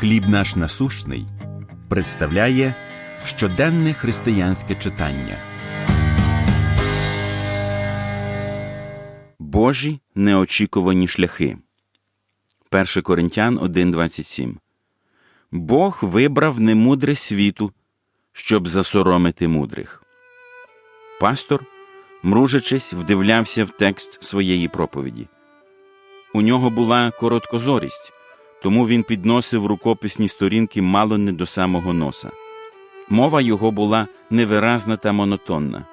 Хліб наш насущний представляє щоденне християнське читання. Божі неочікувані шляхи. 1 Коринтян 1.27 Бог вибрав немудре світу, щоб засоромити мудрих. Пастор, мружачись, вдивлявся в текст своєї проповіді. У нього була короткозорість, тому він підносив рукописні сторінки мало не до самого носа. Мова його була невиразна та монотонна.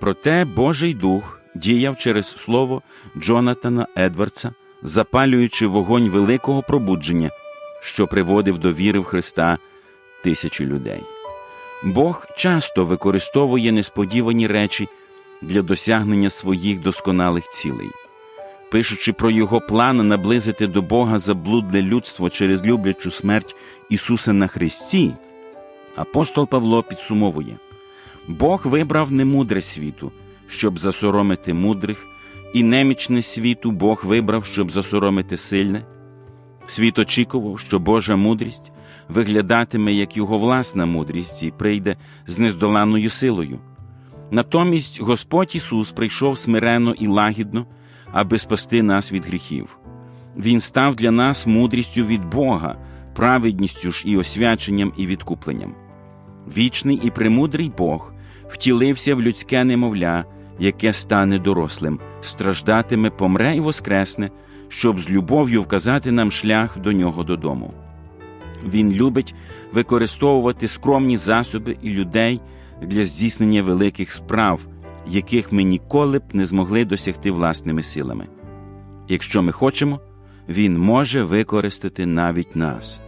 Проте Божий дух діяв через слово Джонатана Едвардса, запалюючи вогонь великого пробудження, що приводив до віри в Христа тисячі людей. Бог часто використовує несподівані речі для досягнення своїх досконалих цілей. Пишучи про його план наблизити до Бога заблудне людство через люблячу смерть Ісуса на Христі, апостол Павло підсумовує: Бог вибрав немудре світу, щоб засоромити мудрих, і немічне світу Бог вибрав, щоб засоромити сильне. Світ очікував, що Божа мудрість виглядатиме як його власна мудрість і прийде з нездоланною силою. Натомість Господь Ісус прийшов смиренно і лагідно, аби спасти нас від гріхів. Він став для нас мудрістю від Бога, праведністю ж і освяченням і відкупленням. Вічний і премудрий Бог втілився в людське немовля, яке стане дорослим, страждатиме, помре і воскресне, щоб з любов'ю вказати нам шлях до нього додому. Він любить використовувати скромні засоби і людей для здійснення великих справ, яких ми ніколи б не змогли досягти власними силами. Якщо ми хочемо, Він може використати навіть нас,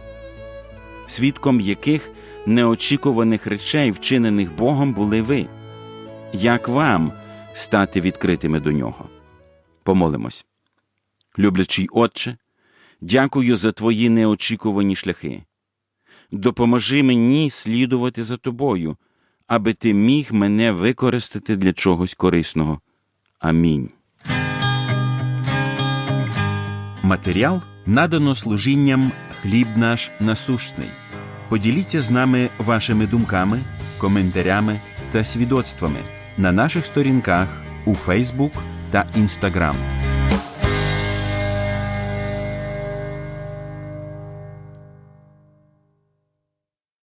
свідком яких неочікуваних речей, вчинених Богом, були ви. Як вам стати відкритими до нього? Помолимось. Люблячий Отче, дякую за Твої неочікувані шляхи. Допоможи мені слідувати за тобою, аби ти міг мене використати для чогось корисного. Амінь. Матеріал надано служінням Хліб наш насущний. Поділіться з нами вашими думками, коментарями та свідоцтвами на наших сторінках у Фейсбук та Інстаграм.